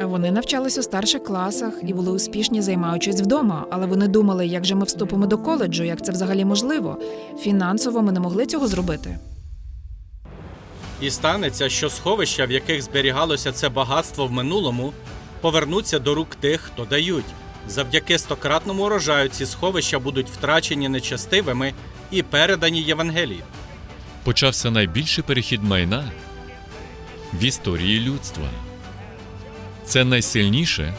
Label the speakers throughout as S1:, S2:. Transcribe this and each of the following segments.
S1: Вони навчались у старших класах і були успішні, займаючись вдома, але вони думали, як же ми вступимо до коледжу, як це взагалі можливо. Фінансово ми не могли цього зробити.
S2: І станеться, що сховища, в яких зберігалося це багатство в минулому, повернуться до рук тих, хто дають. Завдяки стократному урожаю ці сховища будуть втрачені нечестивими і передані Євангелії.
S3: почався найбільший перехід майна в історії людства. Це найсильніше,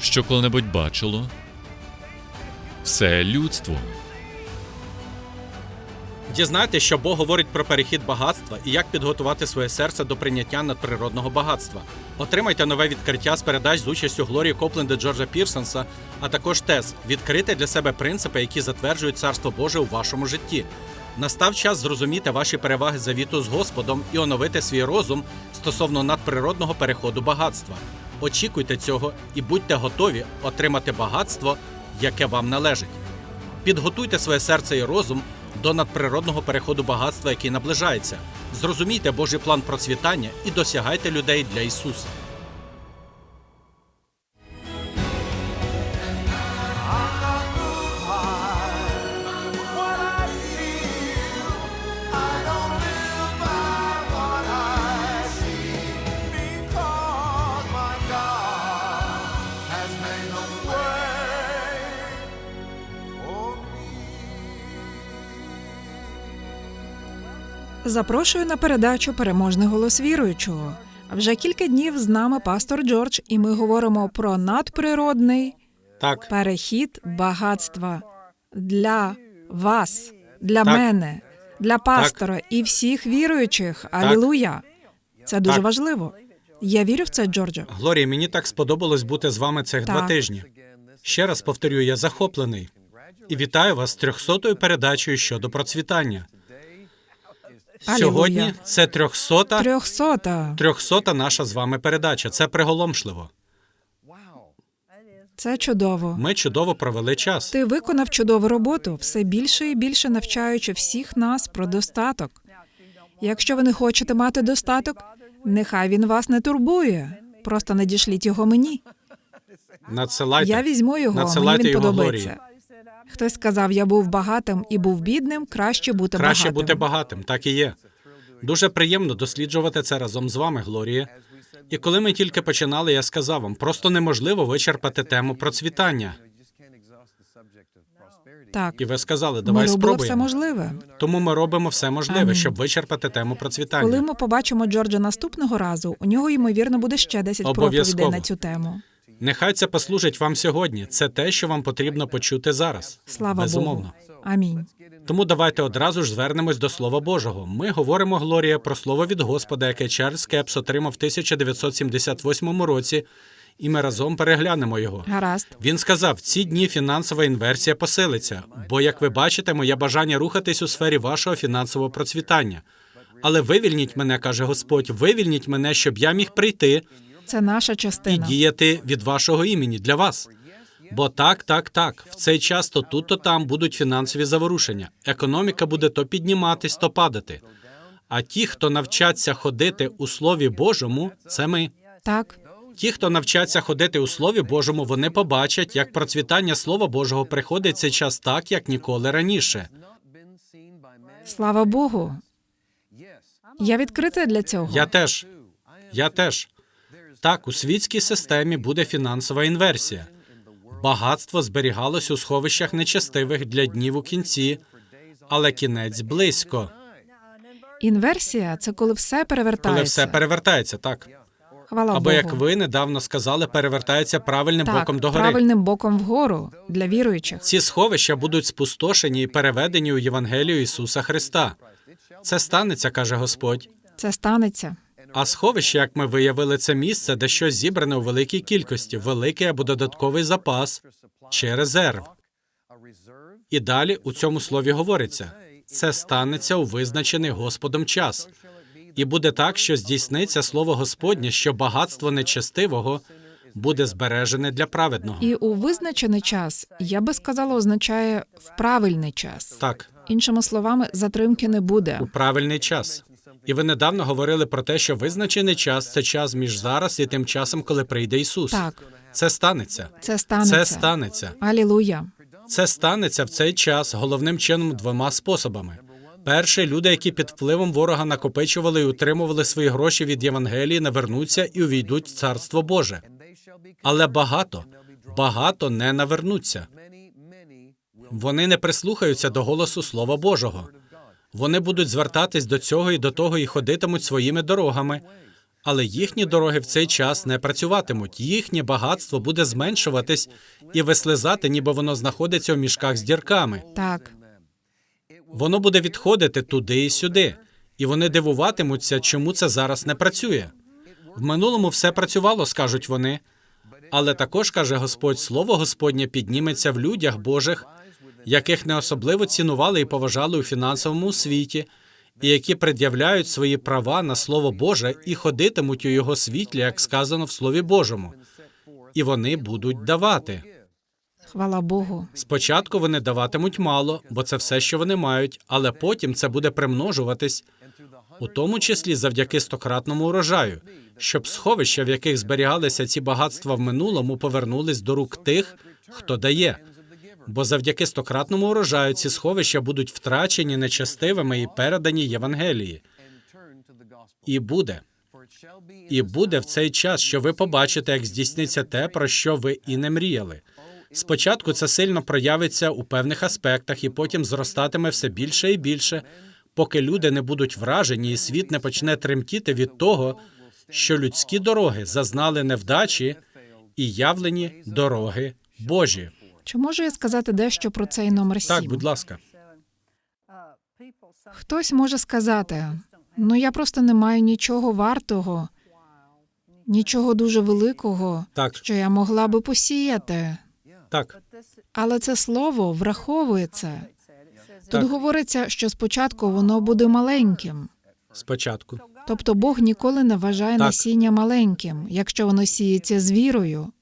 S3: що коли-небудь бачило все людство.
S2: Дізнайте, що Бог говорить про перехід багатства і як підготувати своє серце до прийняття надприродного багатства. Отримайте нове відкриття з передач з участю Глорії Копленда Джорджа Пірсонса, а також тест відкрити для себе принципи, які затверджують царство Боже у вашому житті. Настав час зрозуміти ваші переваги завіту з Господом і оновити свій розум стосовно надприродного переходу багатства. Очікуйте цього і будьте готові отримати багатство, яке вам належить. Підготуйте своє серце і розум до надприродного переходу багатства, який наближається. Зрозумійте Божий план процвітання і досягайте людей для Ісуса.
S1: Запрошую на передачу Переможний голос віруючого. Вже кілька днів з нами пастор Джордж, і ми говоримо про надприродний
S2: Так,
S1: перехід багатства для вас, для
S2: Так.
S1: мене, для пастора і всіх віруючих. Алілуя! Це дуже
S2: Так.
S1: важливо. Я вірю в це, Джорджо.
S2: Глорія, мені так сподобалось бути з вами цих два тижні. Ще раз повторюю, я захоплений. І вітаю вас з трьохсотою передачею щодо процвітання. Сьогодні це трьохсота,
S1: Трьохсота.
S2: трьохсота наша з вами передача. Це приголомшливо.
S1: Це чудово.
S2: Ми чудово провели час.
S1: Ти виконав чудову роботу, все більше і більше навчаючи всіх нас про достаток. Якщо ви не хочете мати достаток, нехай він вас не турбує. Просто надішліть його мені.
S2: Надсилайте.
S1: Я візьму його,
S2: Надсилайте
S1: мені він
S2: його
S1: подобається. Хтось сказав, я був багатим і був бідним, краще бути
S2: Краще
S1: багатим.
S2: бути багатим, так і є. Дуже приємно досліджувати це разом з вами, Глорія. І коли ми тільки починали, я сказав вам, просто неможливо вичерпати тему процвітання.
S1: Так,
S2: І ви сказали,
S1: ми
S2: давай
S1: робили все можливе.
S2: Тому ми робимо все можливе,
S1: Амінь.
S2: щоб вичерпати тему процвітання.
S1: Коли ми побачимо Джорджа наступного разу, у нього ймовірно буде ще 10
S2: Обов'язково.
S1: проповідей на цю тему.
S2: Нехай це послужить вам сьогодні. Це те, що вам потрібно почути зараз.
S1: Слава
S2: Безумовно.
S1: Богу. Амінь.
S2: Тому давайте одразу ж звернемось до Слова Божого. Ми говоримо, Глорія, про слово від Господа, яке Чарльз Кепс отримав в 1978 році, і ми разом переглянемо його.
S1: Гаразд.
S2: Він сказав: ці дні фінансова інверсія посилиться, бо, як ви бачите, моє бажання рухатись у сфері вашого фінансового процвітання. Але вивільніть мене, каже Господь, вивільніть мене, щоб я міг прийти
S1: Це наша частина.
S2: і діяти від вашого імені для вас. Бо так, так, так, в цей час то тут, то там будуть фінансові заворушення. Економіка буде то підніматись, то падати. А ті, хто навчаться ходити у Слові Божому, це ми.
S1: Так,
S2: Ті, хто навчаться ходити у Слові Божому, вони побачать, як процвітання Слова Божого приходить цей час так, як ніколи раніше.
S1: слава Богу. Я відкрита для цього.
S2: Я теж. Я теж. Так, у світській системі буде фінансова інверсія. Багатство зберігалось у сховищах нечестивих для днів у кінці, але кінець близько,
S1: Інверсія це коли все перевертається.
S2: коли все перевертається, так.
S1: Хвала
S2: Або
S1: Богу.
S2: як ви недавно сказали, перевертається правильним
S1: так,
S2: боком догори.
S1: правильним боком вгору для віруючих.
S2: Ці сховища будуть спустошені і переведені у Євангелію Ісуса Христа. Це станеться, каже Господь.
S1: Це станеться.
S2: А сховище, як ми виявили, це місце, де щось зібране у великій кількості, великий або додатковий запас чи резерв. І далі у цьому слові говориться: це станеться у визначений Господом час. І буде так, що здійсниться слово Господнє, що багатство нечестивого буде збережене для праведного.
S1: І у визначений час, я би сказала, означає в правильний час.
S2: Так,
S1: Іншими словами, затримки не буде.
S2: у правильний час. І ви недавно говорили про те, що визначений час це час між зараз і тим часом, коли прийде Ісус.
S1: Так,
S2: Це станеться.
S1: це станеться.
S2: Це станеться.
S1: Алілуя.
S2: Це станеться в цей час головним чином двома способами. Перший люди, які під впливом ворога накопичували і утримували свої гроші від Євангелії, навернуться і увійдуть в царство Боже. Але багато, багато не навернуться. Вони не прислухаються до голосу Слова Божого. Вони будуть звертатись до цього і до того і ходитимуть своїми дорогами. Але їхні дороги в цей час не працюватимуть. Їхнє багатство буде зменшуватись і вислизати, ніби воно знаходиться в мішках з дірками.
S1: Так,
S2: Воно буде відходити туди і сюди, і вони дивуватимуться, чому це зараз не працює. В минулому все працювало, скажуть вони. Але також каже Господь, слово Господнє підніметься в людях Божих, яких не особливо цінували і поважали у фінансовому світі, і які пред'являють свої права на слово Боже і ходитимуть у його світлі, як сказано в Слові Божому. І вони будуть давати.
S1: хвала Богу.
S2: Спочатку вони даватимуть мало, бо це все, що вони мають, але потім це буде примножуватись, у тому числі завдяки стократному урожаю, щоб сховища, в яких зберігалися ці багатства в минулому, повернулись до рук тих, хто дає. Бо завдяки стократному урожаю ці сховища будуть втрачені нечестивими і передані Євангелії. І буде. І буде в цей час, що ви побачите, як здійсниться те, про що ви і не мріяли. Спочатку це сильно проявиться у певних аспектах, і потім зростатиме все більше і більше, поки люди не будуть вражені, і світ не почне тремтіти від того, що людські дороги зазнали невдачі і явлені дороги Божі.
S1: Чи можу я сказати дещо про цей номер сім?
S2: Так, будь ласка.
S1: Хтось може сказати: ну я просто не маю нічого вартого, нічого дуже великого,
S2: Так,
S1: що я могла би посіяти.
S2: так,
S1: Але це слово враховує це. Тут
S2: Так.
S1: говориться, що спочатку воно буде маленьким.
S2: спочатку.
S1: Тобто Бог ніколи не вважає
S2: Так.
S1: насіння маленьким, якщо воно сіється з вірою.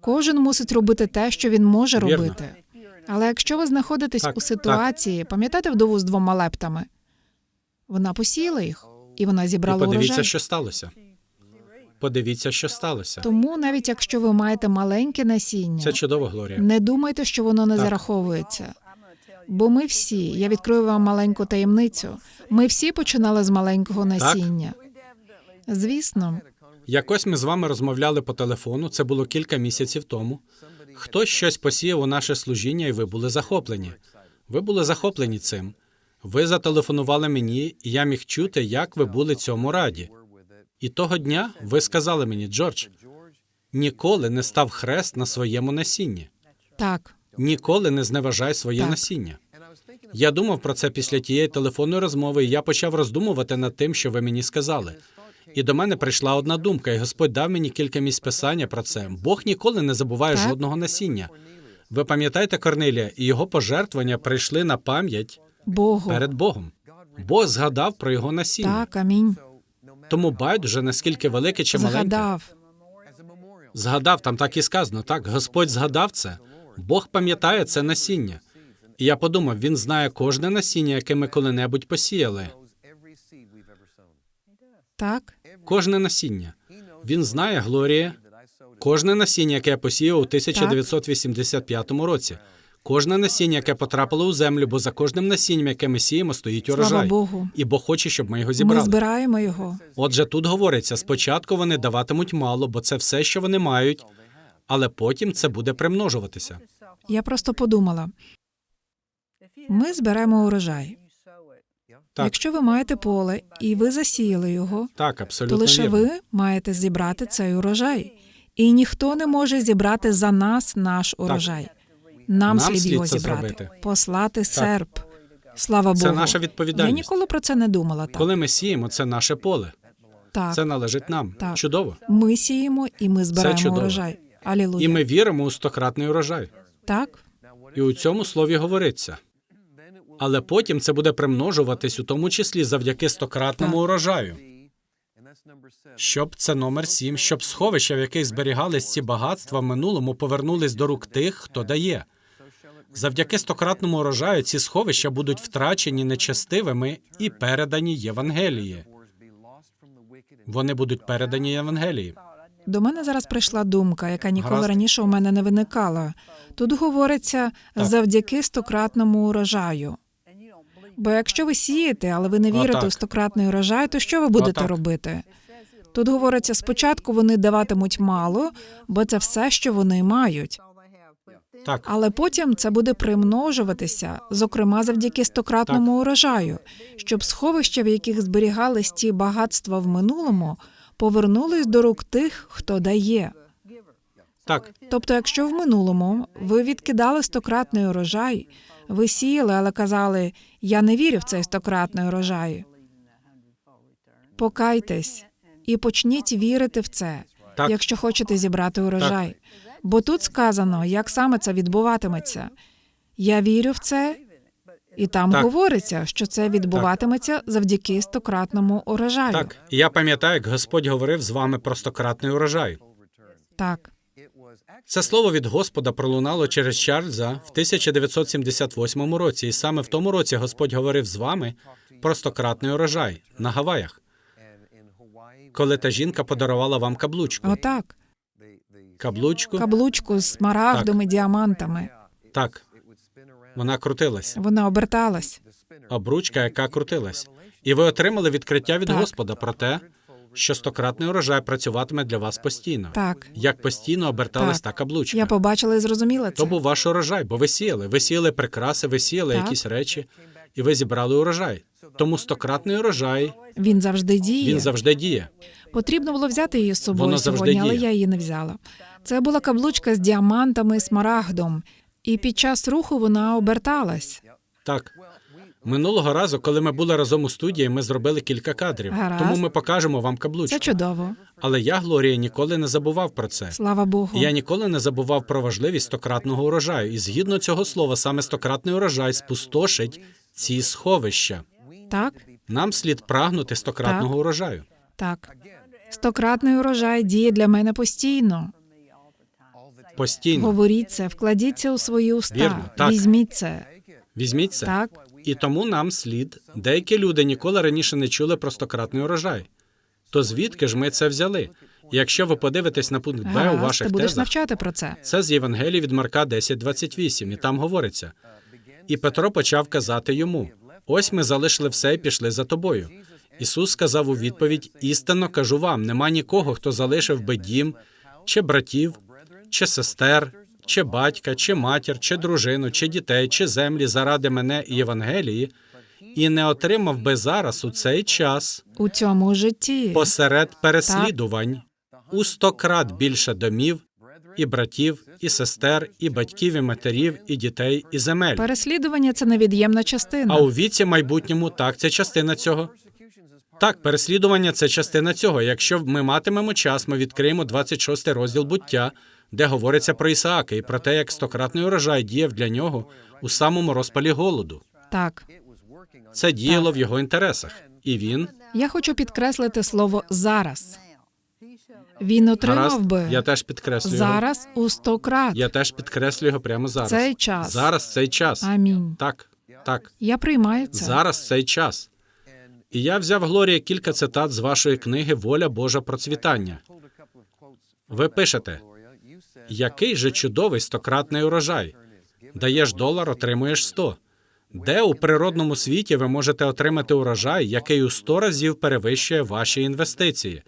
S1: Кожен мусить робити те, що він може
S2: Вірно.
S1: робити. Але якщо ви знаходитесь
S2: Так,
S1: у ситуації, пам'ятаєте вдову з двома лептами? Вона посіяла їх, і вона
S2: І
S1: зібрала
S2: подивіться,
S1: урожай.
S2: що сталося. Подивіться, що сталося.
S1: Тому навіть якщо ви маєте маленьке насіння,
S2: Це чудово, Глорія.
S1: не думайте, що воно не
S2: Так.
S1: зараховується. Бо ми всі, я відкрию вам маленьку таємницю. Ми всі починали з маленького насіння. Звісно,
S2: Якось ми з вами розмовляли по телефону. Це було кілька місяців тому. Хтось щось посіяв у наше служіння, і ви були захоплені. Ви були захоплені цим. Ви зателефонували мені, і я міг чути, як ви були цьому раді. І того дня ви сказали мені, Джордж, ніколи не став хрест на своєму насінні.
S1: так,
S2: Ніколи не зневажай своє
S1: Так.
S2: насіння. Я думав про це після тієї телефонної розмови, і я почав роздумувати над тим, що ви мені сказали. І до мене прийшла одна думка, і Господь дав мені кілька місць писання про це. Бог ніколи не забуває
S1: Так.
S2: жодного насіння. Ви пам'ятаєте Корнилія, і його пожертвування прийшли на пам'ять
S1: Богу.
S2: перед Богом. Бог згадав про його насіння.
S1: Так, амінь.
S2: Тому байдуже наскільки велике чи маленьке.
S1: Згадав.
S2: Згадав, там так і сказано. Так, Господь згадав це. Бог пам'ятає це насіння. І я подумав, він знає кожне насіння, яке ми коли-небудь посіяли.
S1: Так,
S2: Кожне насіння. Він знає, Глорія, кожне насіння, яке я посіяв у 1985 році. Кожне насіння, яке потрапило у землю, бо за кожним насінням, яке ми сіємо, стоїть
S1: слава. Богу.
S2: І Бог хоче, щоб ми його
S1: Ми
S2: зібрали.
S1: збираємо його.
S2: Отже, тут говориться: спочатку вони даватимуть мало, бо це все, що вони мають, але потім це буде примножуватися.
S1: Я просто подумала: ми зберемо урожай.
S2: Так.
S1: Якщо ви маєте поле і ви засіяли його,
S2: Так,
S1: то лише
S2: вірно.
S1: ви маєте зібрати цей урожай. І ніхто не може зібрати за нас наш урожай. Нам,
S2: Нам
S1: слід його зібрати,
S2: зробити.
S1: послати серп. Слава Богу, Це
S2: наша
S1: Я ніколи про це не думала. Так,
S2: Коли ми сіємо, це наше поле.
S1: так.
S2: Це належить нам.
S1: Так.
S2: Чудово.
S1: ми сіємо і ми збираємо
S2: чудово.
S1: урожай. Алілуя.
S2: І ми віримо у стократний урожай.
S1: Так,
S2: І у цьому слові говориться. Але потім це буде примножуватись, у тому числі завдяки стократному урожаю. Щоб це номер сім, щоб сховища, в яких зберігались ці багатства в минулому, повернулись до рук тих, хто дає. Завдяки стократному урожаю ці сховища будуть втрачені нечестивими і передані Євангелії. Вони будуть передані Євангелії.
S1: До мене зараз прийшла думка, яка ніколи
S2: Гаразд.
S1: раніше у мене не виникала. Тут говориться
S2: Так.
S1: завдяки стократному урожаю. Бо якщо ви сієте, але ви не вірите у стократний урожай, то що ви будете робити? Тут говориться, спочатку вони даватимуть мало, бо це все, що вони мають.
S2: Так,
S1: Але потім це буде примножуватися, зокрема завдяки стократному урожаю, щоб сховища, в яких зберігались ті багатства в минулому, повернулись до рук тих, хто дає.
S2: так,
S1: Тобто, якщо в минулому ви відкидали стократний урожай, ви сіяли, але казали, я не вірю в цей стократний урожай. Покайтесь і почніть вірити в це,
S2: Так.
S1: якщо хочете зібрати урожай. Бо тут сказано, як саме це відбуватиметься. Я вірю в це, і там
S2: Так.
S1: говориться, що це відбуватиметься завдяки стократному урожаю.
S2: так. Я пам'ятаю, як Господь говорив з вами про стократний урожай.
S1: Так.
S2: Це слово від Господа пролунало через Чарльза в 1978 році, і саме в тому році Господь говорив з вами про стократний урожай на Гаваях, коли та жінка подарувала вам каблучку.
S1: Отак.
S2: Каблучку,
S1: Каблучку з смарагдом і діамантами.
S2: так, вона крутилась.
S1: Вона оберталась.
S2: Обручка, яка крутилась. І ви отримали відкриття від
S1: Так.
S2: Господа про те, що стократний урожай працюватиме для вас постійно.
S1: Так.
S2: Як постійно оберталась
S1: Так.
S2: та каблучка.
S1: Я побачила і зрозуміла це.
S2: То був ваш урожай, бо ви сіяли. Ви сіяли прикраси, ви сіяли
S1: Так.
S2: якісь речі, і ви зібрали урожай. Тому стократний урожай
S1: Він завжди діє.
S2: він завжди діє.
S1: Потрібно було взяти її з собою
S2: Воно
S1: сьогодні, але я її не взяла. Це була каблучка з діамантами і смарагдом, і під час руху вона оберталась.
S2: Так. Минулого разу, коли ми були разом у студії, ми зробили кілька кадрів.
S1: Гаразд.
S2: Тому ми покажемо вам каблучку.
S1: Це чудово.
S2: Але я, Глорія, ніколи не забував про це.
S1: Слава Богу.
S2: Я ніколи не забував про важливість стократного урожаю, і згідно цього слова, саме стократний урожай спустошить ці сховища.
S1: Так,
S2: Нам слід прагнути стократного
S1: Так.
S2: урожаю.
S1: так. Стократний урожай діє для мене постійно.
S2: Постійно
S1: Говоріть це, вкладіть це у свої уста.
S2: Вірно, так.
S1: Візьміть це.
S2: візьміть це.
S1: Так,
S2: І тому нам слід. Деякі люди ніколи раніше не чули про стократний урожай. То звідки ж ми це взяли? Якщо ви подивитесь на пункт Б у ваших
S1: ти будеш
S2: тезах,
S1: навчати про це.
S2: це з Євангелії від Марка 10.28, і там говориться. І Петро почав казати йому: Ось ми залишили все і пішли за тобою. Ісус сказав у відповідь: істинно кажу вам: нема нікого, хто залишив би дім, чи братів, чи сестер, чи батька, чи матір, чи дружину, чи дітей, чи землі заради мене і Євангелії, і не отримав би зараз у цей час
S1: У цьому житті.
S2: посеред переслідувань у сто крат більше домів, і братів, і сестер, і батьків, і матерів, і дітей, і земель.
S1: Переслідування це невід'ємна частина.
S2: А у віці майбутньому так, це частина цього. Так, переслідування це частина цього. Якщо ми матимемо час, ми відкриємо 26 розділ буття, де говориться про Ісаака і про те, як стократний урожай діяв для нього у самому розпалі голоду.
S1: Так.
S2: Це діяло в його інтересах, і він
S1: Я хочу підкреслити слово зараз. Він отримав
S2: гаразд.
S1: би
S2: Я теж підкреслюю його.
S1: зараз у сто крат.
S2: Я теж підкреслюю його прямо зараз.
S1: Цей час.
S2: Зараз цей час.
S1: Амінь.
S2: Так, так.
S1: Я приймаю це.
S2: Зараз цей час. І я взяв Глорія кілька цитат з вашої книги Воля Божа процвітання. Ви пишете, який же чудовий стократний урожай. Даєш долар, отримуєш сто. Де у природному світі ви можете отримати урожай, який у сто разів перевищує ваші інвестиції?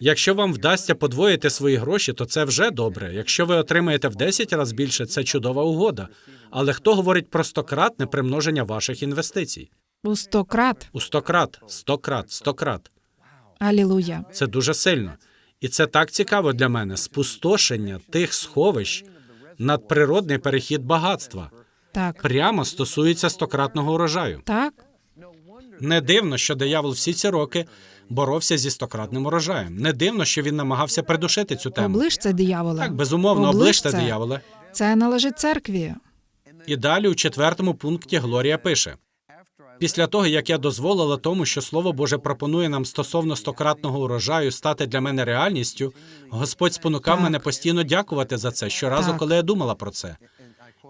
S2: Якщо вам вдасться подвоїти свої гроші, то це вже добре. Якщо ви отримаєте в 10 разів більше, це чудова угода. Але хто говорить про стократне примноження ваших інвестицій?
S1: У сто крат.
S2: У 100 крат, 100 крат, 100 крат.
S1: Алілуя.
S2: Це дуже сильно. І це так цікаво для мене спустошення тих сховищ, надприродний перехід багатства
S1: Так.
S2: прямо стосується стократного урожаю.
S1: Так.
S2: Не дивно, що диявол всі ці роки боровся зі стократним урожаєм. Не дивно, що він намагався придушити цю тему.
S1: Оближ це диявола.
S2: Так, безумовно,
S1: Оближ це.
S2: дияволе.
S1: Це належить церкві.
S2: І далі у четвертому пункті Глорія пише: після того, як я дозволила тому, що Слово Боже пропонує нам стосовно стократного урожаю стати для мене реальністю, Господь спонукав
S1: Так.
S2: мене постійно дякувати за це щоразу,
S1: Так.
S2: коли я думала про це.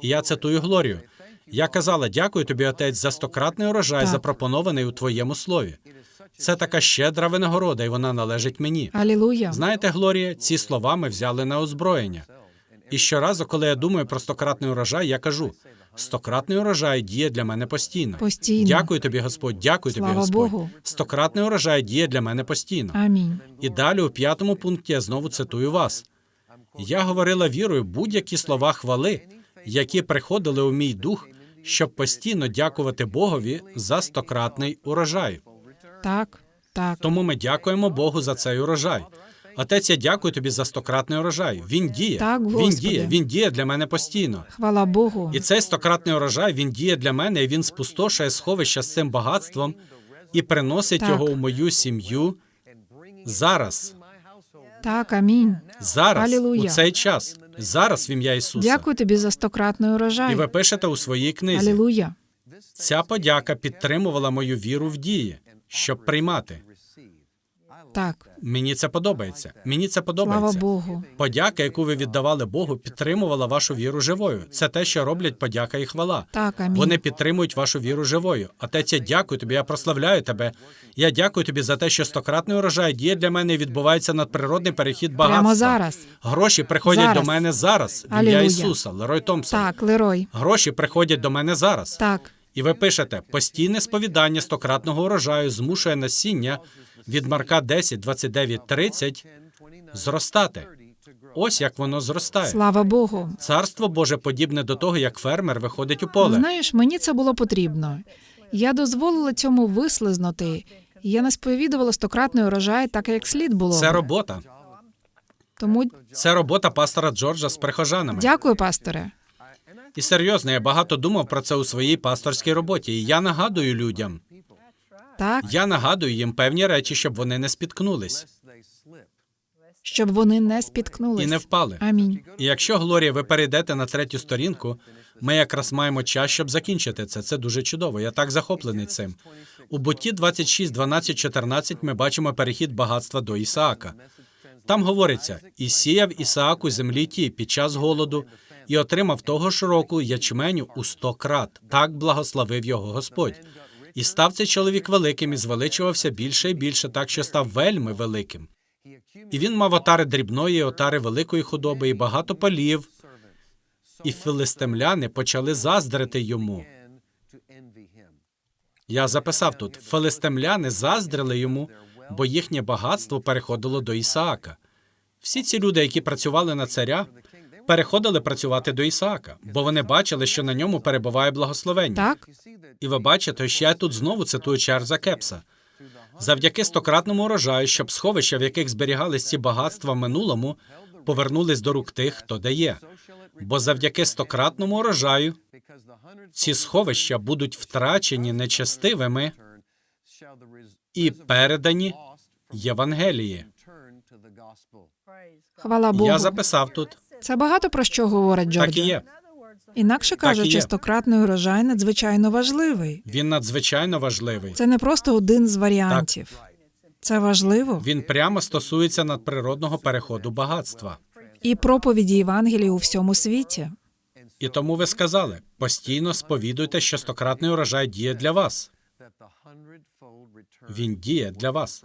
S2: І я цитую Глорію. Я казала, дякую тобі, отець, за стократний урожай,
S1: Так.
S2: запропонований у твоєму слові. Це така щедра винагорода, і вона належить мені.
S1: Алілуя.
S2: Знаєте, Глорія, ці слова ми взяли на озброєння. І щоразу, коли я думаю про стократний урожай, я кажу: стократний урожай діє для мене постійно.
S1: Постійно.
S2: Дякую тобі, Господь, дякую тобі,
S1: Слава
S2: Господь.
S1: Богу.
S2: Стократний урожай діє для мене постійно.
S1: Амінь.
S2: І далі у п'ятому пункті я знову цитую вас. Я говорила вірою будь-які слова хвали, які приходили у мій дух, щоб постійно дякувати Богові за стократний урожай.
S1: Так, так.
S2: Тому ми дякуємо Богу за цей урожай. Отець, я дякую тобі за стократний урожай. Він діє.
S1: Так,
S2: він діє, він діє для мене постійно.
S1: Хвала Богу.
S2: І цей стократний урожай він діє для мене, і він спустошує сховище з цим багатством і приносить
S1: Так.
S2: його у мою сім'ю зараз.
S1: Так, амінь.
S2: Зараз,
S1: Алілуя.
S2: у цей час, зараз в ім'я Ісуса.
S1: Дякую тобі за стократний урожай.
S2: І ви пишете у своїй книзі.
S1: Алілуя.
S2: Ця подяка підтримувала мою віру в дії, щоб приймати.
S1: Так.
S2: Мені це подобається. Мені це
S1: Слава
S2: подобається.
S1: Богу.
S2: Подяка, яку ви віддавали Богу, підтримувала вашу віру живою. Це те, що роблять подяка і хвала.
S1: Так, амінь.
S2: Вони підтримують вашу віру живою. Отець, я дякую тобі, я прославляю тебе. Я дякую тобі за те, що стократний урожай діє для мене і відбувається надприродний перехід багатства.
S1: Прямо зараз.
S2: Гроші приходять
S1: Зараз.
S2: до мене зараз. В ім'я Ісуса, Лерой Томпсон.
S1: Так, Лерой.
S2: Гроші приходять до мене зараз.
S1: Так.
S2: І ви пишете: постійне сповідання стократного урожаю змушує насіння від Марка 10, 29, 30 зростати. Ось як воно зростає.
S1: Слава Богу.
S2: Царство Боже подібне до того, як фермер виходить у поле.
S1: Знаєш, мені це було потрібно. Я дозволила цьому вислизнути. Я не сповідувала стократний урожай, так як слід було.
S2: Це робота.
S1: Тому
S2: Це робота пастора Джорджа з прихожанами.
S1: дякую, пасторе.
S2: І серйозно, я багато думав про це у своїй пасторській роботі. І я нагадую людям,
S1: Так,
S2: я нагадую їм певні речі, щоб вони не спіткнулись
S1: щоб вони не
S2: і не впали.
S1: Амінь.
S2: І якщо Глорія, ви перейдете на третю сторінку, ми якраз маємо час, щоб закінчити це. Це дуже чудово. Я так захоплений цим. У бутті 26, 12, 14 ми бачимо перехід багатства до Ісаака. Там говориться: і сіяв Ісаак у землі ті під час голоду, і отримав того ж року ячменю у сто крат. Так благословив його Господь. І став цей чоловік великим і звеличувався більше і більше, так що став вельми великим. І він мав отари дрібної, отари великої худоби, і багато полів. І филистимляни почали заздрити йому. Я записав тут: филистимляни заздрили йому, бо їхнє багатство переходило до Ісаака. Всі ці люди, які працювали на царя, переходили працювати до Ісаака, бо вони бачили, що на ньому перебуває благословення.
S1: Так,
S2: І ви бачите, що я тут знову цитую Чарльза Кепса. Завдяки стократному урожаю, щоб сховища, в яких зберігались ці багатства в минулому, повернулись до рук тих, хто дає. Бо завдяки стократному урожаю ці сховища будуть втрачені нечестивими і передані Євангелії.
S1: хвала Богу.
S2: Я записав тут.
S1: Це багато про що говорить Джордж.
S2: Так і є.
S1: Інакше кажучи, стократний урожай надзвичайно важливий.
S2: Він надзвичайно важливий.
S1: Це не просто один з варіантів. Це важливо.
S2: Він прямо стосується надприродного переходу багатства.
S1: І проповіді Євангелії у всьому світі.
S2: І тому ви сказали: постійно сповідуйте, що стократний урожай діє для вас. Він діє для вас.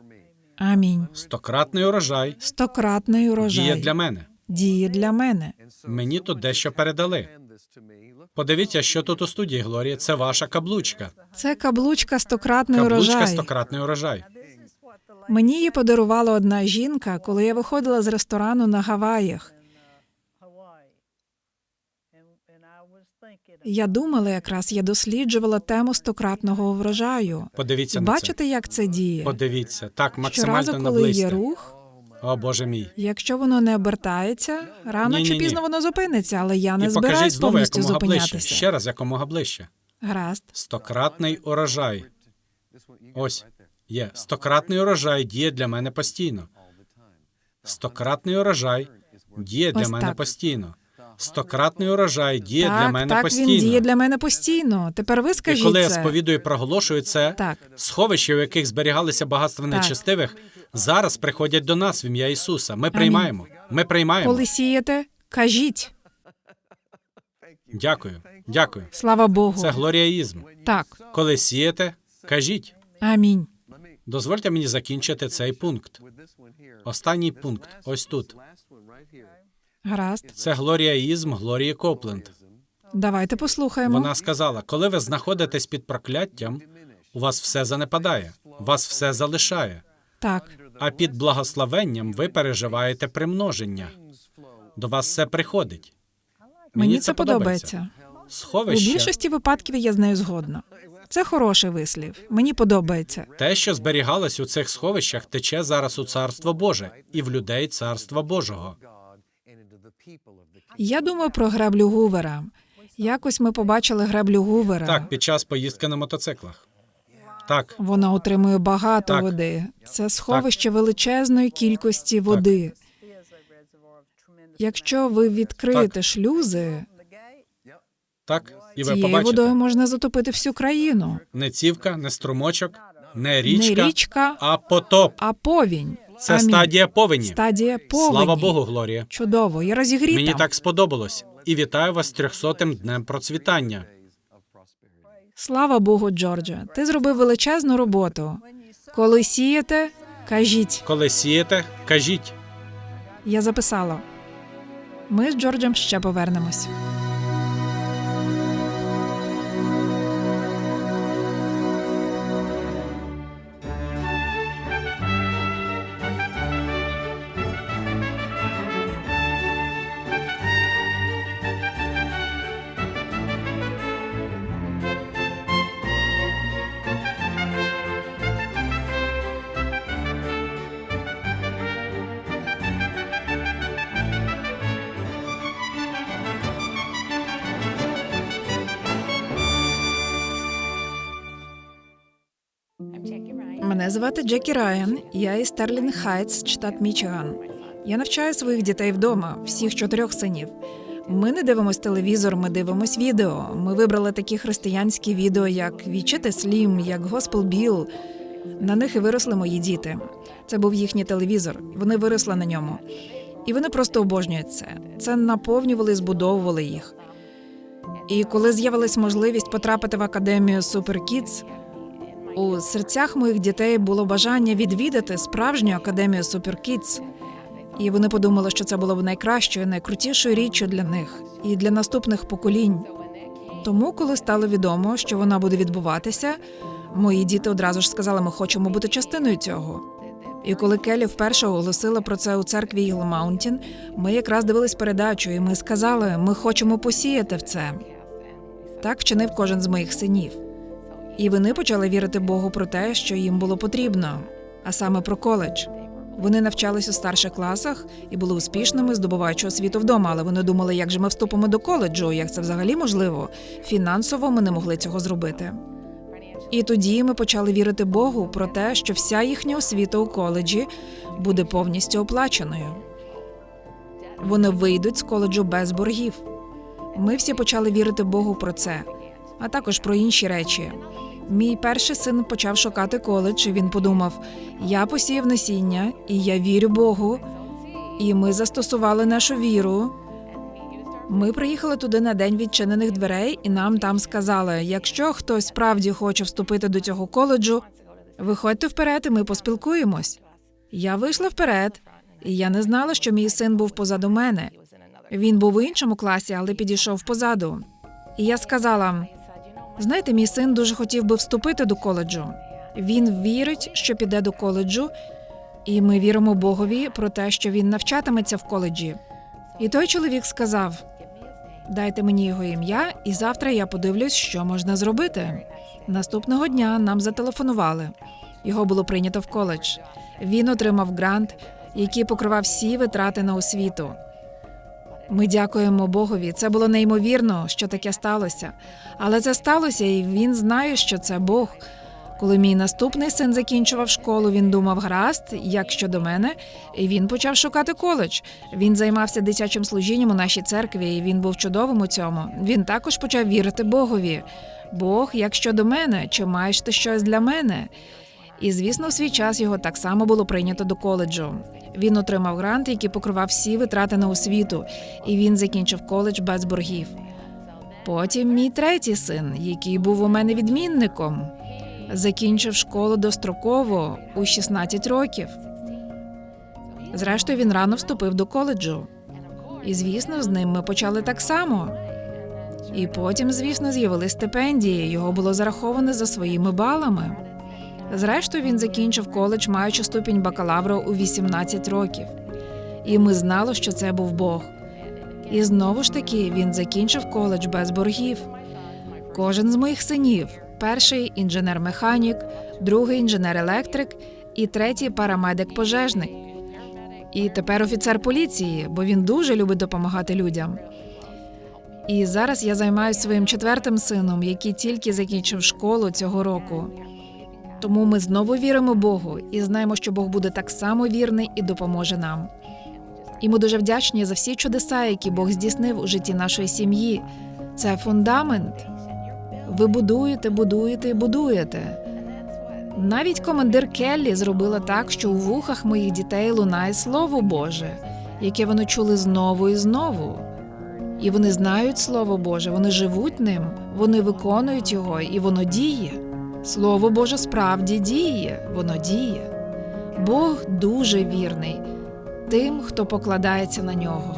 S1: Амінь.
S2: Стократний урожай
S1: Стократний урожай
S2: діє для мене.
S1: Діє для мене.
S2: Мені тут дещо передали. Подивіться, що тут у студії Глорія. Це ваша каблучка.
S1: Це каблучка стократний
S2: Каблучка
S1: урожай.
S2: стократний урожай.
S1: Мені її подарувала одна жінка, коли я виходила з ресторану на Гаваях. Я думала, якраз я досліджувала тему стократного врожаю.
S2: Подивіться
S1: І
S2: на це.
S1: бачите, як це діє?
S2: Подивіться. Так,
S1: Щоразу,
S2: максимально
S1: коли є рух,
S2: О, Боже мій.
S1: якщо воно не обертається, рано чи
S2: ні,
S1: пізно ні. воно зупиниться, але я не
S2: І
S1: збираюсь
S2: знову
S1: повністю
S2: якомога ближче. Ще раз якомога ближче.
S1: Гаразд.
S2: Стократний урожай. Ось є. Стократний урожай діє для мене постійно. Стократний урожай діє для
S1: Ось
S2: мене
S1: так.
S2: постійно. Стократний урожай діє
S1: так,
S2: для мене
S1: так
S2: постійно.
S1: він діє для мене постійно. Тепер ви
S2: І
S1: скажіть
S2: коли я сповідую і проголошую це,
S1: Так.
S2: сховища, в яких зберігалися багатства
S1: Так.
S2: нечестивих, зараз приходять до нас в ім'я Ісуса. Ми приймаємо. Ми приймаємо.
S1: Коли сієте, кажіть.
S2: Дякую, дякую.
S1: Слава Богу.
S2: Це глоріаїзм.
S1: Так,
S2: Коли сієте, кажіть.
S1: амінь.
S2: Дозвольте мені закінчити цей пункт. Останній пункт, ось тут.
S1: Гаразд.
S2: Це глоріаїзм Глорії Копленд.
S1: Давайте послухаємо.
S2: Вона сказала: коли ви знаходитесь під прокляттям, у вас все занепадає, вас все залишає.
S1: Так,
S2: А під благословенням ви переживаєте примноження. До вас все приходить.
S1: мені це подобається. У
S2: Сховище
S1: більшості випадків я з нею згодна. Це хороший вислів. Мені подобається.
S2: те, що зберігалось у цих сховищах, тече зараз у царство Боже і в людей царства Божого.
S1: Я думаю про греблю Гувера. Якось ми побачили греблю Гувера.
S2: Так, під час поїздки на мотоциклах. Так,
S1: Вона отримує багато
S2: Так.
S1: води. Це сховище величезної кількості води. Якщо ви відкриєте шлюзи,
S2: так, і ви
S1: цією
S2: побачите
S1: водою можна затопити всю країну.
S2: не цівка, не струмочок, не річка,
S1: Не річка,
S2: а потоп.
S1: а повінь.
S2: Це
S1: Амінь.
S2: стадія повені.
S1: Стадія повені.
S2: Слава Богу, Глорія.
S1: Чудово, я розігріта.
S2: Мені так сподобалось. І вітаю вас з трьохсотим днем процвітання.
S1: Слава Богу, Джордже. Ти зробив величезну роботу. Коли сієте, кажіть.
S2: Коли сієте, кажіть.
S1: Я записала. Ми з Джорджем ще повернемось. Мене звати Джекі Райан. Я із Стерлінг Хайтс, штат Мічиган. Я навчаю своїх дітей вдома, всіх чотирьох синів. Ми не дивимось телевізор, ми дивимось відео. Ми вибрали такі християнські відео, як Вічити Слім, як Госпел Біл. На них і виросли мої діти. Це був їхній телевізор. Вони виросли на ньому. І вони просто обожнюють це. Це наповнювали збудовували їх. І коли з'явилась можливість потрапити в академію Super Kids, у серцях моїх дітей було бажання відвідати справжню академію Kids. І вони подумали, що це було б найкращою, найкрутішою річчю для них і для наступних поколінь. Тому, коли стало відомо, що вона буде відбуватися, мої діти одразу ж сказали, ми хочемо бути частиною цього. І коли Келі вперше оголосила про це у церкві Eagle Mountain, ми якраз дивились передачу, і ми сказали, ми хочемо посіяти в це. Так вчинив кожен з моїх синів. І вони почали вірити Богу про те, що їм було потрібно, а саме про коледж. Вони навчались у старших класах і були успішними, здобуваючи освіту вдома, але вони думали, як же ми вступимо до коледжу, як це взагалі можливо. Фінансово ми не могли цього зробити. І тоді ми почали вірити Богу про те, що вся їхня освіта у коледжі буде повністю оплаченою. Вони вийдуть з коледжу без боргів. Ми всі почали вірити Богу про це, а також про інші речі. Мій перший син почав шукати коледж. і Він подумав: я посіяв насіння, і я вірю Богу. І ми застосували нашу віру. Ми приїхали туди на день відчинених дверей, і нам там сказали: якщо хтось справді хоче вступити до цього коледжу, виходьте вперед, і ми поспілкуємось. Я вийшла вперед, і я не знала, що мій син був позаду мене. Він був у іншому класі, але підійшов позаду. І я сказала: знаєте, мій син дуже хотів би вступити до коледжу. Він вірить, що піде до коледжу, і ми віримо Богові про те, що він навчатиметься в коледжі. І той чоловік сказав: Дайте мені його ім'я, і завтра я подивлюсь, що можна зробити. Наступного дня нам зателефонували. Його було прийнято в коледж. Він отримав грант, який покривав всі витрати на освіту. Ми дякуємо Богові. Це було неймовірно, що таке сталося. Але це сталося, і він знає, що це Бог. Коли мій наступний син закінчував школу, він думав гаразд, як щодо мене, і він почав шукати коледж. Він займався дитячим служінням у нашій церкві, і він був чудовим у цьому. Він також почав вірити Богові. Бог, як щодо мене, чи маєш ти щось для мене? І звісно, в свій час його так само було прийнято до коледжу. Він отримав грант, який покривав всі витрати на освіту, і він закінчив коледж без боргів. Потім мій третій син, який був у мене відмінником, закінчив школу достроково у 16 років. Зрештою, він рано вступив до коледжу. І, звісно, з ним ми почали так само. І потім, звісно, з'явились стипендії, його було зараховано за своїми балами. Зрештою, він закінчив коледж, маючи ступінь бакалавра у 18 років. І ми знали, що це був Бог. І знову ж таки він закінчив коледж без боргів. Кожен з моїх синів: перший інженер-механік, другий інженер-електрик і третій парамедик-пожежник. І тепер офіцер поліції, бо він дуже любить допомагати людям. І зараз я займаюся своїм четвертим сином, який тільки закінчив школу цього року. Тому ми знову віримо Богу і знаємо, що Бог буде так само вірний і допоможе нам. І ми дуже вдячні за всі чудеса, які Бог здійснив у житті нашої сім'ї. Це фундамент. Ви будуєте, будуєте і будуєте. Навіть командир Келлі зробила так, що у вухах моїх дітей лунає Слово Боже, яке вони чули знову і знову. І вони знають Слово Боже, вони живуть ним, вони виконують його, і воно діє. Слово Боже справді діє, воно діє. Бог дуже вірний тим, хто покладається на нього.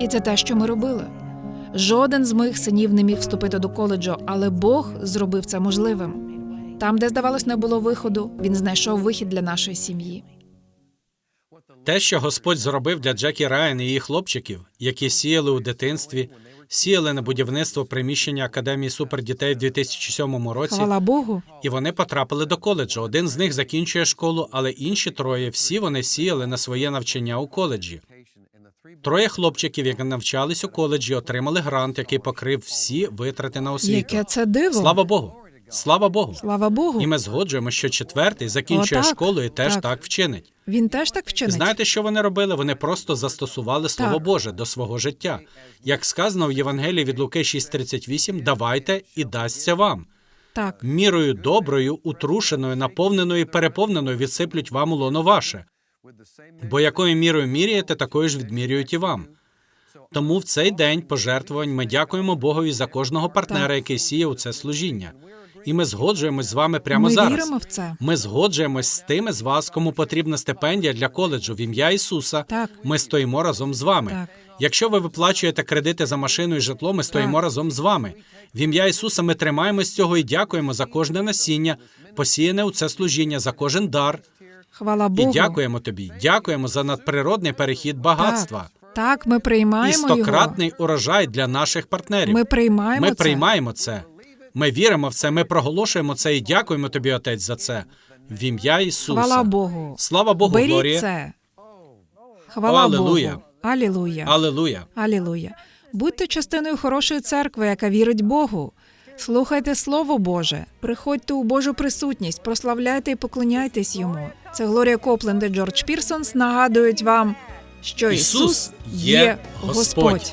S1: І це те, що ми робили. Жоден з моїх синів не міг вступити до коледжу, але Бог зробив це можливим. Там, де здавалось, не було виходу, він знайшов вихід для нашої сім'ї.
S2: Те, що Господь зробив для Джекі Райан і її хлопчиків, які сіяли у дитинстві, сіяли на будівництво приміщення Академії супердітей в 2007 році,
S1: Хвала Богу.
S2: і вони потрапили до коледжу. Один з них закінчує школу, але інші троє всі вони сіяли на своє навчання у коледжі. Троє хлопчиків, які навчались у коледжі, отримали грант, який покрив всі витрати на освіту.
S1: Яке це диво.
S2: Слава Богу! Слава Богу!
S1: Слава Богу.
S2: І ми згоджуємо, що четвертий закінчує
S1: О, так,
S2: школу і теж
S1: так.
S2: так вчинить.
S1: Він теж так вчинить.
S2: Знаєте, що вони робили? Вони просто застосували Слово
S1: Так.
S2: Боже до свого життя. Як сказано в Євангелії від Луки 6.38, давайте і дасться вам.
S1: Так,
S2: Мірою доброю, утрушеною, наповненою, і переповненою відсиплють вам у лоно ваше. Бо якою мірою міряєте, такою ж відмірюють і вам. Тому в цей день пожертвувань ми дякуємо Богові за кожного партнера,
S1: Так.
S2: який сіє у це служіння. І ми згоджуємось з вами прямо
S1: ми
S2: зараз.
S1: віримо в це.
S2: Ми згоджуємось з тими з вас, кому потрібна стипендія для коледжу в ім'я Ісуса.
S1: Так.
S2: Ми стоїмо разом з вами.
S1: Так.
S2: Якщо ви виплачуєте кредити за машину і житло, ми стоїмо
S1: Так.
S2: разом з вами. В ім'я Ісуса ми тримаємось цього і дякуємо за кожне насіння, посіяне у це служіння, за кожен дар.
S1: Хвала
S2: І дякуємо тобі. Дякуємо за надприродний перехід багатства
S1: Так, так ми
S2: і
S1: приймаємо його.
S2: стократний урожай для наших партнерів.
S1: Ми приймаємо
S2: Ми
S1: це.
S2: приймаємо це. Ми віримо в це. Ми проголошуємо це і дякуємо тобі, Отець, за це. В ім'я Ісуса.
S1: Хвала Богу.
S2: Слава Богу,
S1: Беріть
S2: Глорія.
S1: це. Хвала
S2: Алілуя.
S1: Богу. Алілуя.
S2: Алілуя.
S1: Алілуя. Будьте частиною хорошої церкви, яка вірить Богу. Слухайте Слово Боже, приходьте у Божу присутність, прославляйте і поклоняйтесь йому. Це Глорія Копленд і Джордж Пірсонс нагадують вам, що
S2: Ісус є
S1: Господь.